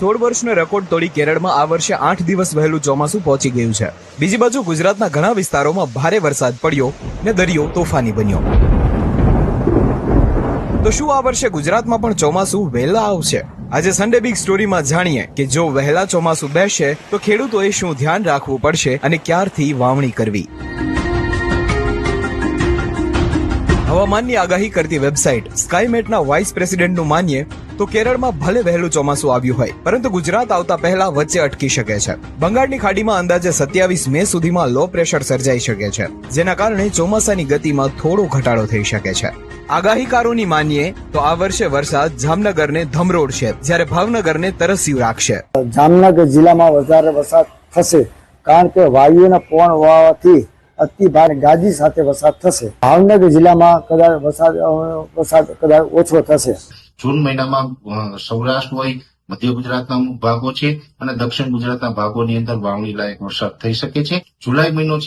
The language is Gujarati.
સોળ વર્ષનો રેકોર્ડ તોડી કેરળમાં આ વર્ષે આઠ દિવસ વહેલું ચોમાસું પહોંચી ગયું છે. બીજી બાજુ ગુજરાતના ઘણા વિસ્તારોમાં ભારે વરસાદ પડ્યો ને દરિયો તોફાની બન્યો. તો શું આ વર્ષે ગુજરાતમાં પણ ચોમાસું વહેલા આવશે? આજે સન્ડે બિગ સ્ટોરીમાં જાણીએ કે જો વહેલા ચોમાસું બેસે, તો ખેડૂતોએ શું ધ્યાન રાખવું પડશે અને ક્યારથી વાવણી કરવી? હવામાનની આગાહી કરતી વેબસાઇટ સ્કાયમેટના વાઇસ પ્રેસિડેન્ટનું માનીએ તો કેરળમાં ભલે વહેલું ચોમાસું આવ્યું હોય, પરંતુ ગુજરાત આવતા પહેલા વચ્ચે અટકી શકે છે. બંગાળની ખાડીમાં અંદાજે સત્યાવીસ મે સુધીમાં લો પ્રેશર સર્જાઈ શકે છે, જેના કારણે ચોમાસાની ગતિમાં થોડો ઘટાડો થઈ શકે છે. આગાહીકારોની માનીએ તો આ વર્ષે વરસાદ જામનગરને ધમરોડશે જ્યારે ભાવનગરને તરસ્યું રાખશે. જામનગર જિલ્લામાં વધારે વરસાદ થશે, કારણ કે વાયુના પવન વાવાથી અતિ ભારે ગાજી સાથે વરસાદ થશે. ભાવનગર જિલ્લામાં કદાચ વરસાદ વરસાદ કદાચ ઓછો થશે. જૂન મહિનામાં સૌરાષ્ટ્ર હોય, મધ્ય ગુજરાતના અમુક ભાગો છે અને દક્ષિણ ગુજરાતના ભાગોની અંદર વાવણી લાયક વરસાદ થઈ શકે છે. જુલાઈ મહિનો